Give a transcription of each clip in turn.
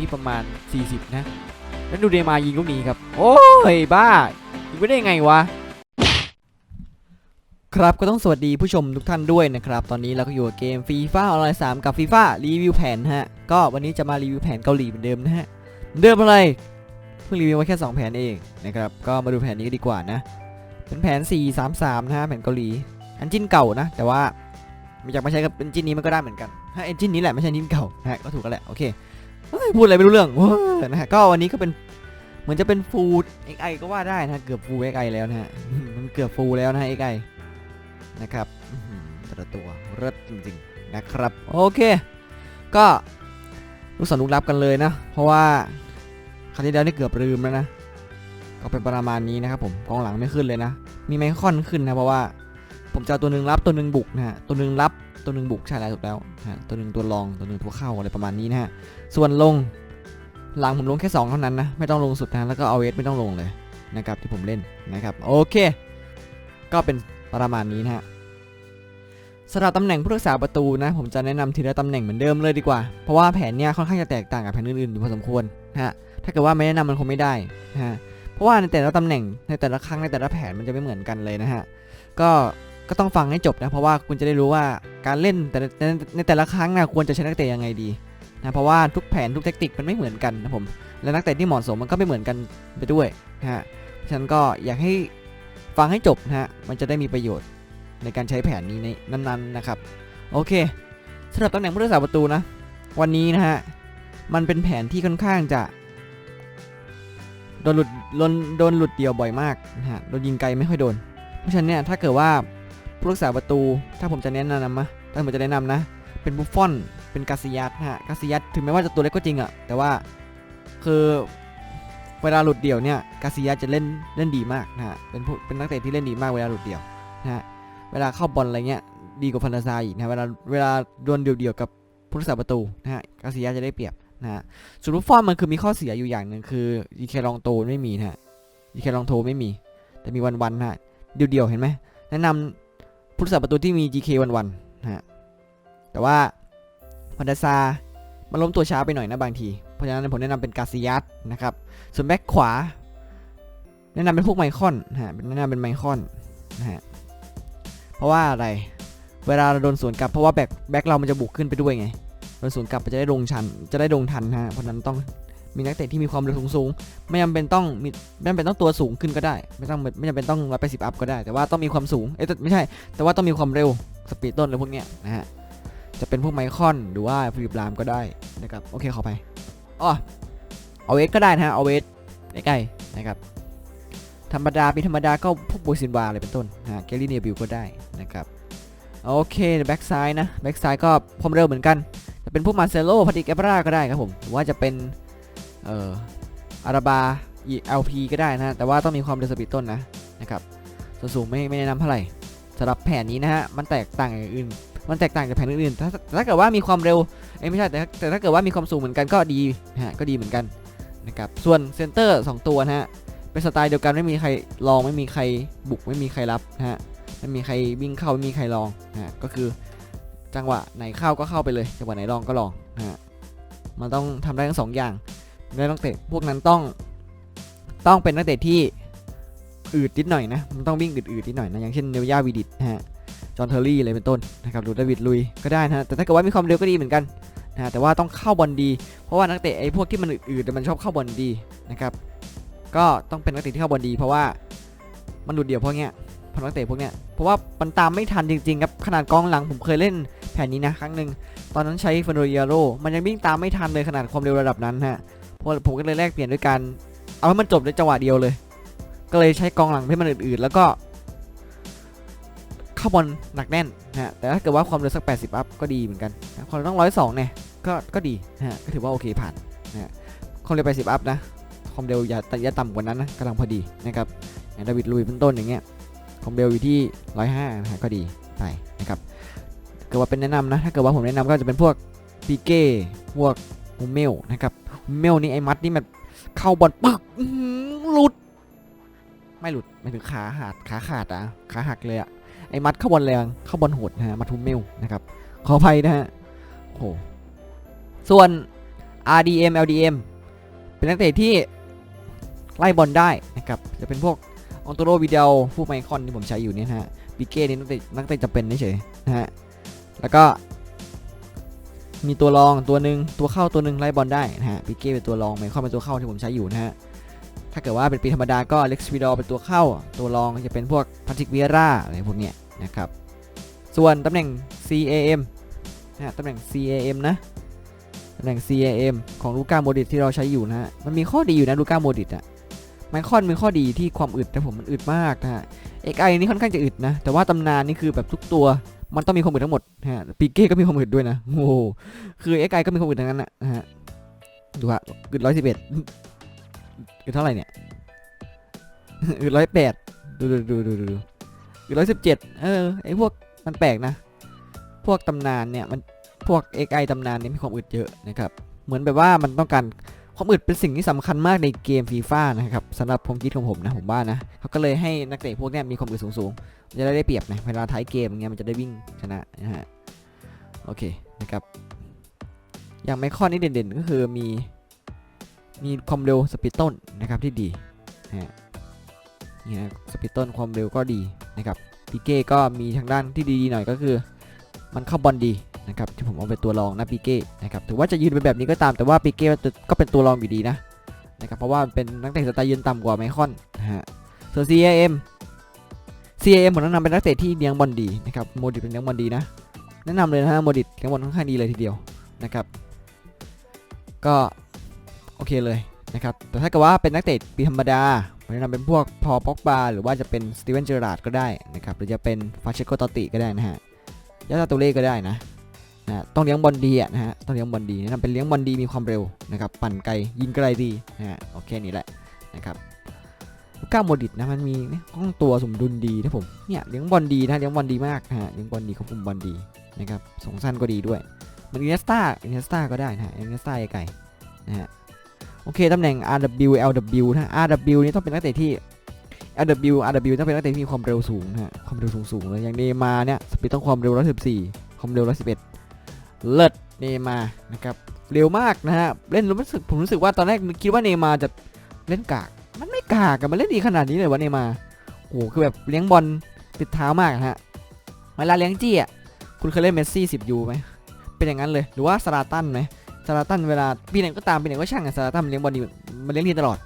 ที่ประมาณ 40 นะ แล้วดูเดมายิงลูกนี้ครับ โอ้ยบ้า ยิงไม่ได้ยังไงวะ ครับก็ต้องสวัสดีผู้ชมทุกท่านด้วยนะครับ ตอนนี้เราก็อยู่กับเกมฟีฟ่าออนไลน์3กับฟีฟ่ารีวิวแผนฮะ ก็วันนี้จะมารีวิวแผนเกาหลีเหมือนเดิมนะฮะเดิมอะไร เพิ่งรีวิวมาแค่ 2 แผนเองนะครับ ก็มาดูแผนนี้ก็ดีกว่านะ เป็นแผน 433 นะฮะแผนเกาหลี อันจินเก่านะ แต่ว่าไม่อยากมาใช้กับเอนจินนี้มันก็ได้เหมือนกัน ถ้าเอนจินนี้แหละไม่ใช่เอนจินเก่านะฮะก็ถูกกันแหละ โอเค พูดอะไรไม่รู้เรื่องนะฮะก็วันนี้ก็เป็นเหมือนจะเป็นฟูล XI ก็ว่าได้นะเกือบฟูล XI แล้วนะฮะมันเกือบฟูแล้วนะฮะ XI นะครับแต่ละตัวเลิศจริงๆนะครับโอเคก็ลูกศรลูกรับกันเลยนะ เพราะว่าครั้งที่แล้วนี่เกือบลืมแล้วนะก็เป็นประมาณนี้นะครับผมกองหลังไม่ขึ้นเลยนะ มีไมคอนขึ้นนะเพราะว่า ผมจะตัวหนึ่งรับตัวหนึ่งบุกนะฮะตัวหนึ่งรับ ตัวหนึ่งบุกใช่แล้วถูกแล้วตัวหนึ่งตัวรองตัวหนึ่งตัวเข้าอะไรประมาณนี้นะฮะส่วนลงหลังผมลงแค่ 2 เท่านั้นนะไม่ต้องลงสุดนะแล้วก็เอาเวสไม่ต้องลงเลยนะครับที่ผมเล่นนะครับโอเค ก็เป็นประมาณนี้นะฮะสำหรับตำแหน่งผู้รักษาประตูนะ ผมจะแนะนำทีละตำแหน่งเหมือนเดิมเลยดีกว่า เพราะว่าแผนเนี้ยค่อนข้างจะแตกต่างกับแผนอื่นๆอยู่พอสมควรนะฮะถ้าเกิดว่าไม่แนะนำมันคงไม่ได้นะฮะเพราะว่าในแต่ละตำแหน่งในแต่ละครั้งในแต่ละแผนมันจะไม่เหมือนกันเลยนะฮะก็ ก็ต้องฟังให้จบนะเพราะว่าคุณจะได้รู้ว่าการเล่นแต่ในแต่ละครั้งนะควรจะใช้นักเตะยังไงดีนะเพราะว่าทุกแผนทุกเทคนิคมันไม่เหมือนกันนะผมและนักเตะที่เหมาะสมมันก็ไม่เหมือนกันไปด้วยนะฮะฉันก็อยากให้ฟังให้จบนะฮะมันจะได้มีประโยชน์ในการใช้แผนนี้ในนั้นๆนะครับ โอเคสำหรับตำแหน่งผู้รักษาประตูนะ วันนี้นะฮะมันเป็นแผนที่ค่อนข้างจะโดนหลุดโดนโดนหลุดเดียวบ่อยมากนะฮะโดนยิงไกลไม่ค่อยโดน เพราะฉะนั้นเนี่ยถ้าเกิดว่า ผู้รักษาประตู ถ้าผมจะแนะนำนะถ้าผมจะแนะนำนะ เป็นบุฟฟอน เป็นกาซิยัสนะฮะกาซิยัสถึงแม้ว่าจะตัวเล็กก็จริงอะแต่ว่าคือเวลาหลุดเดี่ยวเนี่ยกาซิยัสจะเล่นเล่นดีมากนะฮะ เป็นผู้เป็นนักเตะที่เล่นดีมากเวลาหลุดเดี่ยวนะฮะ เวลาเข้าบอลอะไรเงี้ยดีกว่าฟันตาซาอีกนะเวลาเวลาดวลเดี่ยวๆกับผู้รักษาประตูนะฮะกาซิยัสจะได้เปรียบนะฮะส่วนลูกฟอร์มมันคือมีข้อเสียอยู่อย่างหนึ่งคือดีเคลองโตไม่มีนะฮะดีเคลองโตไม่มี แต่มีวันวันๆนะฮะเดี่ยวๆเห็นไหมแนะนำ ผู้รักษาประตูที่มี GK วันวันๆนะฮะแต่ว่าพันดาซามันล้มตัวช้าไปหน่อยนะบางที เพราะฉะนั้นผมแนะนำเป็นกาซิยัสนะครับ ส่วนแบ็คขวา แนะนำเป็นพวกไมคอนนะฮะแนะนำเป็นไมคอนนะฮะเพราะว่าอะไรเวลาเราโดนสวนกลับเพราะว่าแบ็คแบ็คเรามันจะบุกขึ้นไปด้วยไงโดนสวนกลับจะได้ลงชันจะได้ลงทันฮะเพราะฉะนั้นต้อง มีนักเตะที่มีความเร็วสูงๆไม่จำเป็นต้องมีไม่จำเป็นต้องตัวสูงขึ้นก็ได้ ไม่ต้องไม่จำเป็นต้องร้อยแปดสิบอัพก็ได้ แต่ว่าต้องมีความสูงเอ้ยไม่ใช่ แต่ว่าต้องมีความเร็วสปีดต้นอะไรพวกเนี้ยนะฮะจะเป็นพวกไมคอนหรือว่าฟิลิปลามก็ได้นะครับโอเคขอไปอ๋อเอาเวสก็ได้นะฮะเอาเวสใกล้ๆนะครับธรรมดาเป็นธรรมดาก็พวกโบซินวาอะไรเป็นต้นนะฮะแกลลี่เนียบิวก็ได้นะครับโอเคแบ็กซ้ายนะแบ็กซ้ายก็ความเร็วเหมือนกัน จะเป็นพวกมาเซโลพาติกแอปราก็ได้ครับผมหรือว่าจะเป็น เอ่ออาราบาอีลพีก็ได้นะ แต่ว่าต้องมีความเร็วสปีดต้นนะนะครับส่วนสูงไม่ไม่แนะนำเท่าไหร่สำหรับแผนนี้นะฮะมันแตกต่างจากอื่น มันแตกต่างจากแผนอื่นๆถ้าถ้าเกิดว่ามีความเร็วเอ้ไม่ใช่แต่แต่ถ้าเกิดว่ามีความสูงเหมือนกันก็ดีนะฮะก็ดีเหมือนกันนะครับส่วนเซนเตอร์ 2 ตัวนะฮะเป็นสไตล์เดียวกันไม่มีใครลองไม่มีใครบุกไม่มีใครรับนะฮะไม่มีใครวิ่งเข้าไม่มีใครลองนะฮะก็คือจังหวะไหนเข้าก็เข้าไปเลยจังหวะไหนลองก็ลองนะฮะมันต้องทำได้ทั้งสองอย่าง และนักเตะพวกนั้นต้องต้องเป็นนักเตะที่อืดนิดหน่อยนะ มันต้องวิ่งอืดๆนิดหน่อยนะ อย่างเช่นเนลยาวีดิตนะฮะ จอห์นเทอร์รี่อะไรเป็นต้นนะครับหรือดาวิดลุยก็ได้นะ แต่ถ้าเกิดว่ามีความเร็วก็ดีเหมือนกันนะแต่ว่าต้องเข้าบอลดี เพราะว่านักเตะไอ้พวกที่มันอืดๆมันชอบเข้าบอลดีนะครับ ก็ต้องเป็นนักเตะที่เข้าบอลดี เพราะว่ามันดูดเดี่ยวพวกเนี้ยพนักเตะพวกเนี้ย เพราะว่ามันตามไม่ทันจริงๆครับ ขนาดกองหลังผมเคยเล่นแผนนี้นะครั้งหนึ่ง ตอนนั้นใช้ฟอร์โริอาโรมันยังวิ่งตามไม่ทันเลยขนาดความเร็วระดับนั้นฮะ ผมก็เลยแลกเปลี่ยนด้วยการเอาให้มันจบในจังหวะเดียวเลย ก็เลยใช้กองหลังให้มันอืดๆแล้วก็เข้าบอลหนักแน่นนะฮะแต่ถ้าเกิดว่าความเร็วสัก 80 อัพก็ดีเหมือนกันนะความเร็วต้อง 102 เนี่ย ก็ก็ดีนะฮะก็ถือว่าโอเคผ่านนะฮะความเร็ว 80 อัพนะ ความเร็วอย่าอย่าต่ำกว่านั้นนะกำลังพอดีนะครับอย่างดาวิดลุยเป็นต้นอย่างเงี้ยความเร็วอยู่ที่ 105นะฮะก็ดีไปนะครับเกิดว่าเป็นแนะนำนะ ถ้าเกิดว่าผมแนะนำก็จะเป็นพวกปีเก้พวกฮูเมลนะครับ เมลนี่ไอ้มัดนี่มันเข้าบอลปึ๊กหลุด ไม่หลุดไม่ถึงขาหักขาขาดอะขาหักเลยอะไอ้มัดเข้าบอลแรงเข้าบอลโหดนะฮะมัดฮูเมลนะครับขออภัยนะฮะโอ้โหส่วน RDM LDM เป็นนักเตะที่ไล่บอลได้นะครับจะเป็นพวกอองโตโรวิดลพวกไมคอนที่ผมใช้อยู่เนี่ยฮะปิเก้นี่นักเตะนักเตะจะเป็นเฉยนะฮะแล้วก็ มีตัวรองตัวหนึ่งตัวเข้าตัวหนึ่งไล่บอลได้นะฮะปิเก้เป็นตัวรองไมคอนเป็นตัวเข้าที่ผมใช้อยู่นะฮะถ้าเกิดว่าเป็นปีธรรมดาก็เล็กซ์วิดอเป็นตัวเข้า ตัวรองจะเป็นพวกพัทิกเวียร่าอะไรพวกเนี้ยนะครับส่วนตำแหน่ง CAM นะฮะตำแหน่ง CAM นะตำแหน่ง CAM ของลูก้าโมดิตที่เราใช้อยู่นะฮะมันมีข้อดีอยู่นะลูก้าโมดิตอะไมคอนมีข้อดีที่ความอึดแต่ผมมันอึดมากนะฮะเอกไอนี่ค่อนข้างจะอึดนะแต่ว่าตำนานนี่คือแบบทุกตัว มันต้องมีความอึดทั้งหมดฮะปีเก้ก็มีความอึดด้วยนะโอ้คือเอ็กไอก็มีความอึดทั้งนั้นนะนะฮะดูฮะอึดร้อยสิบเอ็ดอึดเท่าไหร่เนี่ยอึดร้อยแปดดูดูดูดูดูดูอึดร้อยสิบเจ็ดเออไอพวกมันแปลกนะ พวกตำนานเนี่ยมันพวกเอ็กไอตำนานเนี่ยมีความอึดเยอะนะครับ เหมือนแบบว่ามันต้องการ ความอึดเป็นสิ่งที่สำคัญมากในเกมฟีฟ่านะครับสำหรับความคิดของผมนะผมว่านะเขาก็เลยให้นักเตะพวกนี้มีความอึดสูงๆจะได้ได้เปรียบนะเวลาท้ายเกมเงี้ยมันจะได้วิ่งชนะนะฮะโอเคนะครับอย่างไมคอนนี่เด่นๆ ก็คือมีมีความเร็วสปีดต้นนะครับที่ดีนะฮะนี่นะสปีดต้นความเร็วก็ดีนะครับปีเก้ก็มีทางด้านที่ดีๆหน่อยก็คือ มันเข้าบอลดี นะครับที่ผมเอาเป็นตัวรองนะปีเก้นะครับถือว่าจะยืนเป็นแบบนี้ก็ตามแต่ว่าปีเก้ก็เป็นตัวรองอยู่ดีนะนะครับเพราะว่าเป็นนักเตะสไตล์ยืนต่ำกว่าไมคอนนะฮะส่วน CAM CAM ผมแนะนำเป็นนักเตะที่เลี้ยงบอลดีนะครับโมดิตเป็นเลี้ยงบอลดีนะแนะนำเลยนะฮะโมดิตเลี้ยงบอลค่อนข้างดีเลยทีเดียวนะครับก็โอเคเลยนะครับแต่ถ้าเกิดว่าเป็นนักเตะปีธรรมดาผมแนะนำเป็นพวกพอป็อกบาหรือว่าจะเป็นสตีเวนเจอร์ราดก็ได้นะครับหรือจะเป็นฟาเชโกตติก็ได้นะฮะยาตาตูเล่ก็ได้นะ นะต้องเลี้ยงบอลดีนะฮะต้องเลี้ยงบอลดีแนะนำเป็นเลี้ยงบอลดีมีความเร็วนะครับปั่นไกลยิงไกลดีนะฮะโอเคนี่แหละนะครับลูก้าโมดิตนะมันมีห้องตัวสมดุลดีนะผมเนี่ยเลี้ยงบอลดีนะเลี้ยงบอลดีมากนะฮะเลี้ยงบอลดีควบคุมบอลดีนะครับส่งสั้นก็ดีด้วยเหมันอินเนสตาอินเนสตาก็ได้นะฮะอินเนสตาไกลนะฮะโอเคตำแหน่ง RW LW นะ RW นี่ต้องเป็นนักเตะที่ LW RW ต้องเป็นนักเตะที่มีความเร็วสูงนะฮะความเร็วสูงๆเลยอย่างเนมาเนี่ยสปีดต้องความเร็ว114ความเร็ว111 เลิศเนมานะครับเร็วมากนะฮะเล่นรู้สึกผมรู้สึกว่าตอนแรกคิดว่าเนมาจะเล่นกาก มันไม่กากอะมันเล่นดีขนาดนี้เลยวะเนย์มาโอ้โหคือแบบเลี้ยงบอลติดเท้ามากนะฮะเวลาเลี้ยงจี้อะคุณเคยเล่นเมสซี่สิบยูไหมเป็นอย่างนั้นเลยหรือว่าซาราตันไหมซาราตันเวลาปีไหนก็ตามปีไหนก็ช่างอะซาราตันเลี้ยงบอลดีมันเลี้ยงดีตลอด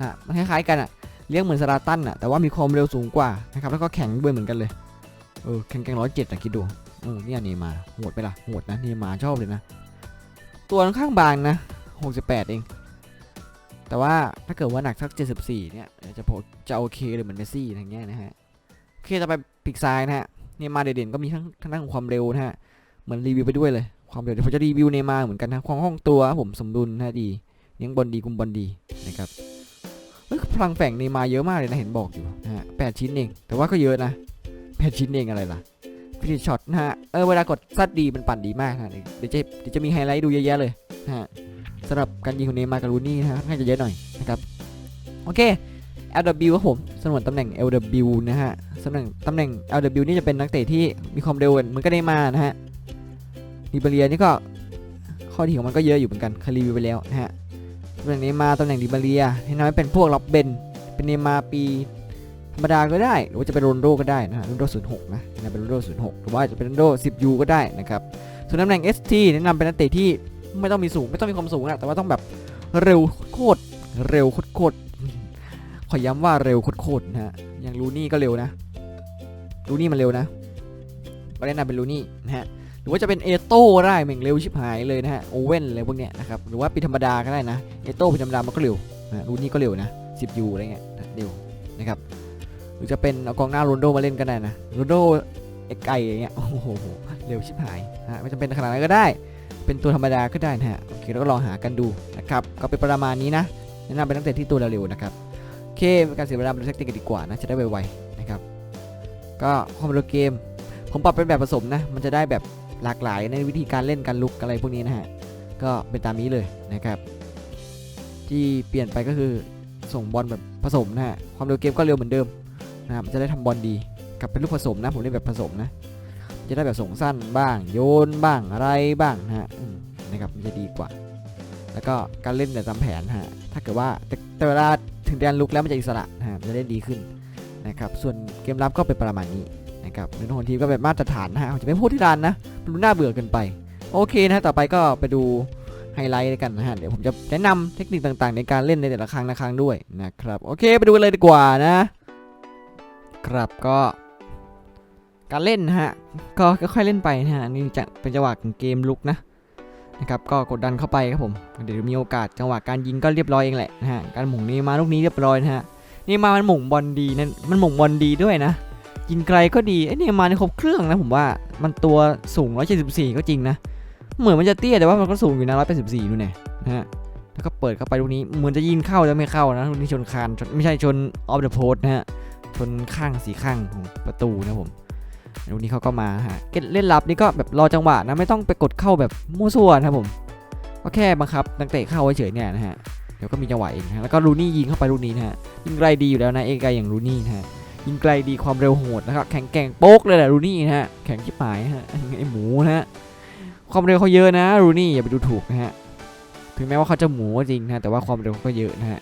อะมันคล้ายๆกันอะเลี้ยงเหมือนซาราตันอะแต่ว่ามีความเร็วสูงกว่านะครับแล้วก็แข็งด้วยเหมือนกันเลยเออแข็งแกร่งร้อยเจ็ดอะคิดดู โอ้เนี่ยเนมาโหดไปละโหดนะเนมาชอบเลยนะ ตัวค่อนข้างบางนะหกสิบแปดเอง แต่ว่าถ้าเกิดว่าหนักสัก 74 เนี่ยจะโพจะโอเคเลยเหมือนเมสซี่อย่างเงี้ยนะฮะโอเคต่อไปปีกซ้ายนะฮะเนมาเด่นๆก็มีทั้งทั้งด้านของความเร็วนะฮะเหมือนรีวิวไปด้วยเลยความเร็วเดี๋ยวผมจะรีวิวเนมาเหมือนกันนะความห้องตัวผมสมดุลนะดีเลี้ยงบอลดีกุมบอลดีนะครับเฮ้ยพลังแฝงเนมาเยอะมากเลยนะเห็นบอกอยู่นะฮะแปดชิ้นเองแต่ว่าก็เยอะนะแปดชิ้นเองอะไรล่ะ ฟินิชช็อตนะฮะ เออเวลากดซัดดีมันปั่นดีมากนะเดี๋ยวจะเดี๋ยวจะมีไฮไลท์ดูเยอะแยะเลยนะฮะสำหรับการยิงของเนมาร์กับลูนี่นะฮะค่อนข้างจะเยอะหน่อยนะครับ โอเค LW ครับผมสนวนตำแหน่ง LW นะฮะตำแหน่งตำแหน่ง LW นี่จะเป็นนักเตะที่มีความเร็วเหมือนกับเนมาร์นะฮะดิบาเรียนี่ก็ข้อดีของมันก็เยอะอยู่เหมือนกันเคยรีวิวไปแล้วนะฮะตำแหน่งเนมาร์ตำแหน่งดิบาเรียให้น้อยเป็นพวกล็อบเบนเป็นเนมาร์ปี ธรรมดาก็ได้ หรือว่าจะเป็นโรนโดก็ได้นะฮะโรนโด06 นะนะเป็นโรนโด06 หรือว่าจะเป็นโรนโด 10U ก็ได้นะครับส่วนตำแหน่ง ST แนะนำเป็นนักเตะที่ไม่ต้องมีสูงไม่ต้องมีความสูงอะแต่ว่าต้องแบบเร็วโคตรเร็วโคตรขอย้ำว่าเร็วโคตรนะฮะอย่างลูนี่ก็เร็วนะลูนี่มันเร็วนะก็แนะนำเป็นลูนี่นะฮะหรือว่าจะเป็นเอโต้ได้แม่งเร็วชิบหายเลยนะฮะโอเว่นอะไรพวกเนี้ยนะครับหรือว่าปีธรรมดาก็ได้นะเอโต้ปีธรรมดามันก็เร็วนะลูนี่ก็เร็วนะ10ยูอะไรเงี้ยเร็วนะครับ รือจะเป็นเอากองหน้าโรนโดมาเล่นก็ได้นะโรนโดเอ็กไกอย่างเงี้ยโอ้โหเร็วชิบหายนะไม่จำเป็นขนาดนั้นก็ได้ เป็นตัวธรรมดาก็ได้นะฮะโอเคแล้วก็ลองหากันดูนะครับก็เป็นประมาณนี้นะแนะนำเป็นนักเตะที่ตัวเร็วๆนะครับโอเคเป็นการเสียเวลาเป็นแท็กติกดีกว่านะจะได้ไวๆนะครับก็ความเร็วเกม ผมปรับเป็นแบบผสมนะมันจะได้แบบหลากหลายในวิธีการเล่นการลุกอะไรพวกนี้นะฮะก็เป็นตามนี้เลยนะครับ ที่เปลี่ยนไปก็คือส่งบอลแบบผสมนะฮะความเร็วเกมก็เร็วเหมือนเดิม นะครับจะได้ทำบอลดีกับเป็นลูกผสมนะผมเล่นแบบผสมนะ จะได้แบบส่งสั้นบ้าง โยนบ้างอะไรบ้างนะฮะนะครับมันจะดีกว่า แล้วก็การเล่นเนี่ยตามแผนฮะถ้าเกิดว่าแต่เวลาถึงแดนลุกแล้วมันจะอิสระนะฮะจะเล่นดีขึ้นนะครับส่วนเกมรับก็เป็นประมาณนี้นะครับเนื้อของทีมก็เป็นมาตรฐานนะฮะจะไม่พูดที่ร้านนะมันดูน่าเบื่อเกินไป โอเคนะต่อไปก็ไปดูไฮไลท์กันนะฮะเดี๋ยวผมจะแนะนำเทคนิคต่างๆ ในการเล่นในแต่ละครั้งละครั้งด้วยนะครับโอเคไปดูกันเลยดีกว่านะ ครับก็การเล่นนะฮะก็ค่อยๆเล่นไปนะฮะนี่จะเป็นจังหวะของเกมลุกนะนะครับก็กดดันเข้าไปครับผมเดี๋ยวมีโอกาสจังหวะการยิงก็เรียบร้อยเองแหละนะฮะการหม่งนี่มาลูกนี้เรียบร้อยนะฮะนี่มามันหม่งบอลดีนั่นมันหม่งบอลดีด้วยนะยิงไกลก็ดีไอ้นี่มาในครบเครื่องนะผมว่ามันตัวสูง 174 ก็จริงนะเหมือนมันจะเตี้ยแต่ว่ามันก็สูงอยู่นะ184นู่นแน่นะฮะแล้วก็เปิดเข้าไปลูกนี้เหมือนจะยิงเข้าแต่ไม่เข้านะลูกนี้ชนคานชนไม่ใช่ชนออฟเดอะโพสนะฮะ ชนข้างสีข้างของประตูนะผมลูกนี้เขาก็มาฮะเล่นรับนี่ก็แบบรอจังหวะนะไม่ต้องไปกดเข้าแบบมั่วซั่วนะผมก็แค่บังคับนักเตะเข้าเฉยเนี่ยนะฮะเดี๋ยวก็มีจังหวะเองนะฮะแล้วก็ลูนี่ยิงเข้าไปลูนี้นะฮะยิงไกลดีอยู่แล้วนะเอกไกลอย่างลูนี่นะฮะยิงไกลดีความเร็วโหดนะครับแข็งแกร่งโป๊กเลยแหละลูนี่นะฮะแข็งชิบหายฮะไอหมูนะฮะความเร็วเขาเยอะนะลูนี่อย่าไปดูถูกนะฮะถึงแม้ว่าเขาจะหมูจริงนะแต่ว่าความเร็วเขาก็เยอะนะฮะ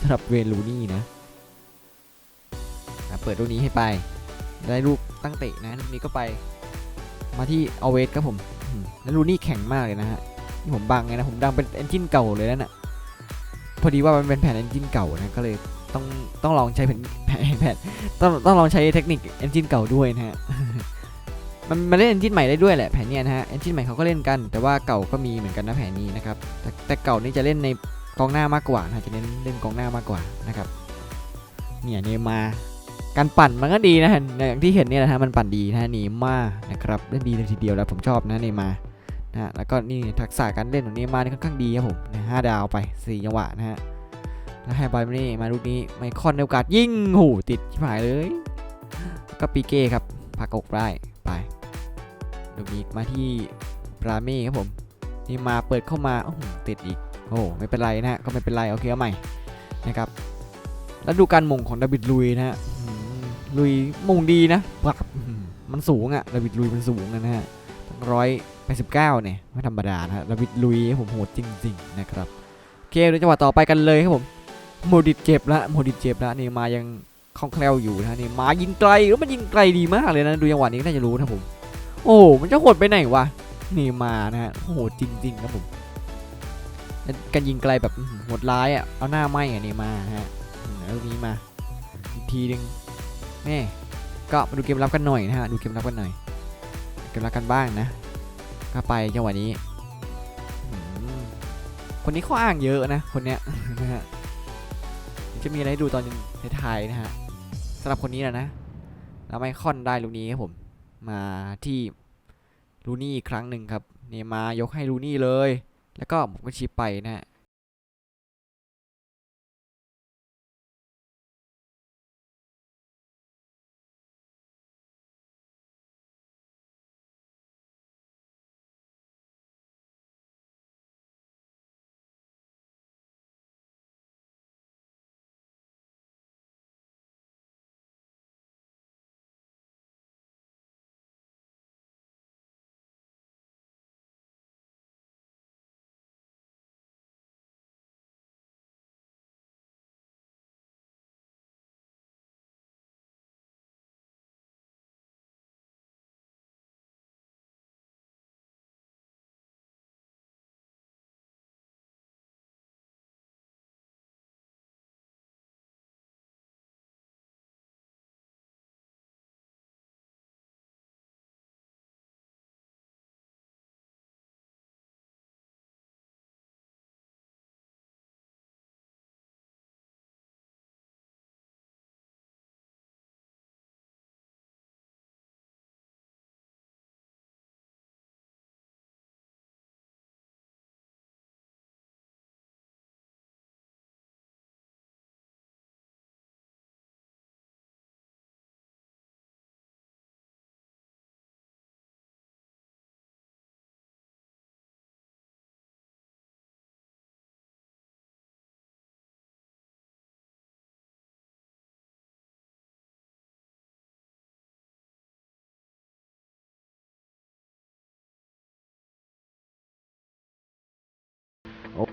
สำหรับเวนลูนี่นะ เปิดลูกนี้ให้ไป ได้ลูกตั้งเตะนะลูกนี้ก็ไป มาที่เอาเวสครับผมแล้วลูนี่แข็งมากเลยนะฮะนี่ผมบังไงนะผมดังเป็นเอนจินเก่าเลยนั่นน่ะพอดีว่ามันเป็นแผ่นเอนจินเก่านะก็เลยต้องต้องลองใช้แผ่นแผ่นต้องต้องลองใช้เทคนิคเอนจินเก่าด้วยนะฮะมันมันเล่นเอนจินใหม่ได้ด้วยแหละแผ่นเนี้ยนะฮะเอนจินใหม่เขาก็เล่นกัน แต่ว่าเก่าก็มีเหมือนกันนะแผ่นนี้นะครับแต่แต่เก่านี่จะเล่นในกองหน้ามากกว่านะจะเล่นเล่นกองหน้ามากกว่านะครับเนี่ยเนมา การปั่นมันก็ดีนะฮะอย่างที่เห็นเนี่ยนะฮะมันปั่นดีนะฮะนีมานะครับเล่นดีเลยทีเดียวแล้วผมชอบนะเนย์มานะฮะแล้วก็นี่ทักษะการเล่นของเนย์มานี่ค่อนข้างดีครับผมห้าดาวไปสี่จังหวะนะฮะแล้วให้บอลมานี่มาลูกนี้ไมคอนในโอกาสยิงโหติดชิบหายเลยแล้วก็ปีเก้ครับพักอกได้ไปลูกนี้มาที่ปราเม่ครับผมนี่มาเปิดเข้ามาโอ้โหติดอีกโอ้ไม่เป็นไรนะฮะก็ไม่เป็นไรโอเคเอาใหม่นะครับแล้วดูการม่งของดาวิดลุยนะฮะ ลุยหม่งดีนะปักอื้อหือมันสูงอะดาวิดลุยมันสูงนะฮะร้อยแปดสิบเก้าเนี่ยไม่ธรรมดานะฮะดาวิดลุยผมโหดจริง ๆ นะครับโอเคเดี๋ยวจังหวะต่อไปกันเลยครับผมโมดิตเจ็บละโมดิตเจ็บละนี่มายังคล่องแคล่วอยู่นะนี่มายิงไกลแล้วมันยิงไกลดีมากเลยนะดูจังหวะนี้ก็น่าจะรู้นะผม โอ้มันจะโหดไปไหนวะนี่มานะฮะโหดจริงๆครับผมแล้วการยิงไกลแบบอื้อหือโหดร้ายอะเอาหน้าไหมอะนี่มานะฮะอืมแล้วลูกนี้มาอีกทีหนึง แม่ก็มาดูเกมรับกันหน่อยนะฮะดูเกมรับกันหน่อย เกมรับกันบ้างนะก็ไปจังหวะนี้คนนี้ข้ออ้างเยอะนะคนเนี้ยนะฮะจะมีอะไรให้ดูตอนท้ายๆนะฮะสำหรับคนนี้แหละนะแล้วไม่ค่อนได้ลูกนี้ครับผมมาที่ลูนี่อีกครั้งหนึ่งครับเนี่มายกให้ลูนี่เลย แล้วก็ผมก็ชิปไปนะฮะ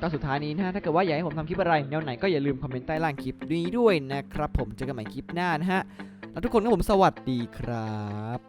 ก็สุดท้ายนี้นะฮะถ้าเกิดว่าอยากให้ผมทำคลิปอะไรแนวไหนก็อย่าลืมคอมเมนต์ใต้ล่างคลิปนี้ด้วยนะครับผมเจอกันใหม่คลิปหน้านะฮะแล้วทุกคนก็ผมสวัสดีครับ